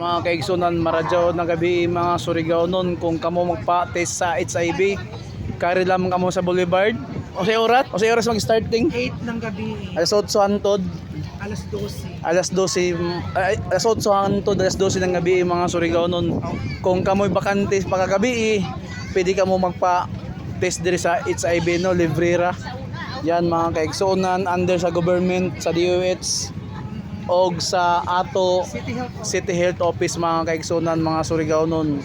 mga kaigsunan maradyo ng gabi mga Surigao nun. Kung kamo magpa-test sa HIV kari lamang kamo sa Boulevard. O sa oras o sa oras mag-starting 8 ng gabi, alas 8 hantod alas 12. alas 12 ay, alas 8 hantod alas 12 ng gabi mga Surigao nun. Kung kamoy bakante pagkagabi pwede ka mo magpa test diri sa HIV no? Librera yan mga kaigsunan under sa government sa DOH og sa ato City Health City Health Office mga kaigsunan mga Surigao nun.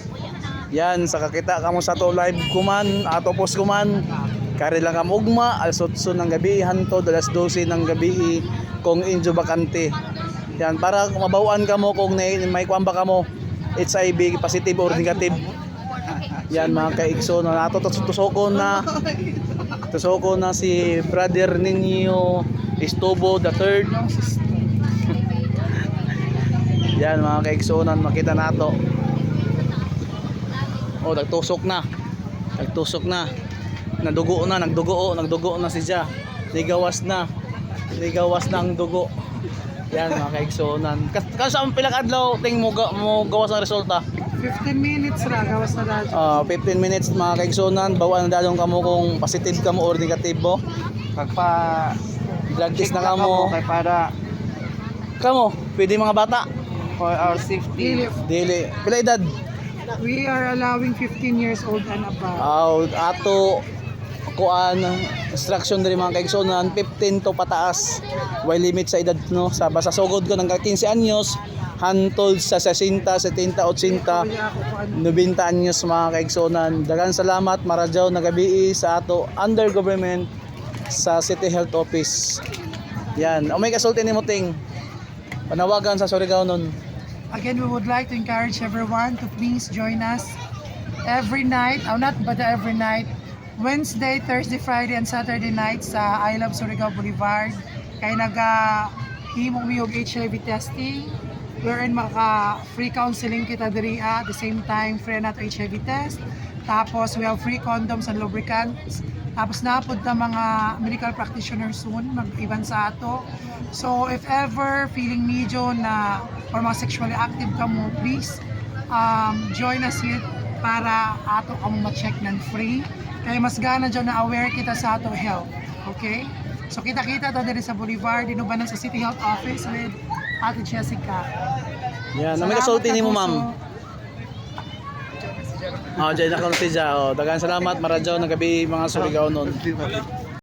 Yan sa kakita kamo sa to live kuman ato post kuman. Kari lang kamo ugma 8 ng gabi hantod alas 12 ng gabi kung injo bakante. Yan para mabawan kamo kung may, may kuan ba kamo HIV positive or negative. Yan mga kaigsunan nato tusokon na tusokon na si brother ninyo Estobo the third yan mga kaigsunan makita nato. Oh, nagtusok na. Nagtusok na. Nadugo na, nagdugo, nagdugo na si Ja. Ligawas na. Ligawas na ang dugo. Yan mga kaigsunan. Kas kasi ang pilang adlaw ting mo, mo gawas ang resulta. 15 minutes ra, gawas na radyo. Ah, 15 minutes mga kaigsunan, bawa na dalong kamo kung positive kamo or negative mo. Pagpa Blood test na kamo. kay para Kamo, pwede mga bata. For our safety. If Dili. Pila edad? we are allowing 15 years old and above. Aw, ato kuan instruction diri mga kaigsunan 15 to pataas way limit sa edad no sa basa sugod ko ng 15 anyos hantol sa 60 70 80 Kaya ako kung ano. 90 anyos mga kaigsunan dagan salamat maradyaw na gabi sa ato under government sa City Health Office yan o may kasulti ni Muting panawagan sa Surigao nun Again, we would like to encourage everyone to please join us every night, oh not but every night, Wednesday, Thursday, Friday, and Saturday night sa I Love Surigao Boulevard. Kaya naga himong miyog HIV testing, wherein maka free counseling kita diri at the same time free na HIV test. Tapos we have free condoms and lubricants. Tapos napod na mga medical practitioners soon mag-iban sa ato. So if ever feeling medyo na or mga sexually active ka mo, please um, join us here para ato ka mo ma-check ng free. Kaya mas gana dyan na aware kita sa ato health. Okay? So kita-kita to dito sa Boulevard, dinubanan sa City Health Office with Ate Jessica. yan na may kasulti ni mo ma'am Oh, dyan na si Ja. Oh, dagan salamat maradyaw ng gabi mga Surigao nun.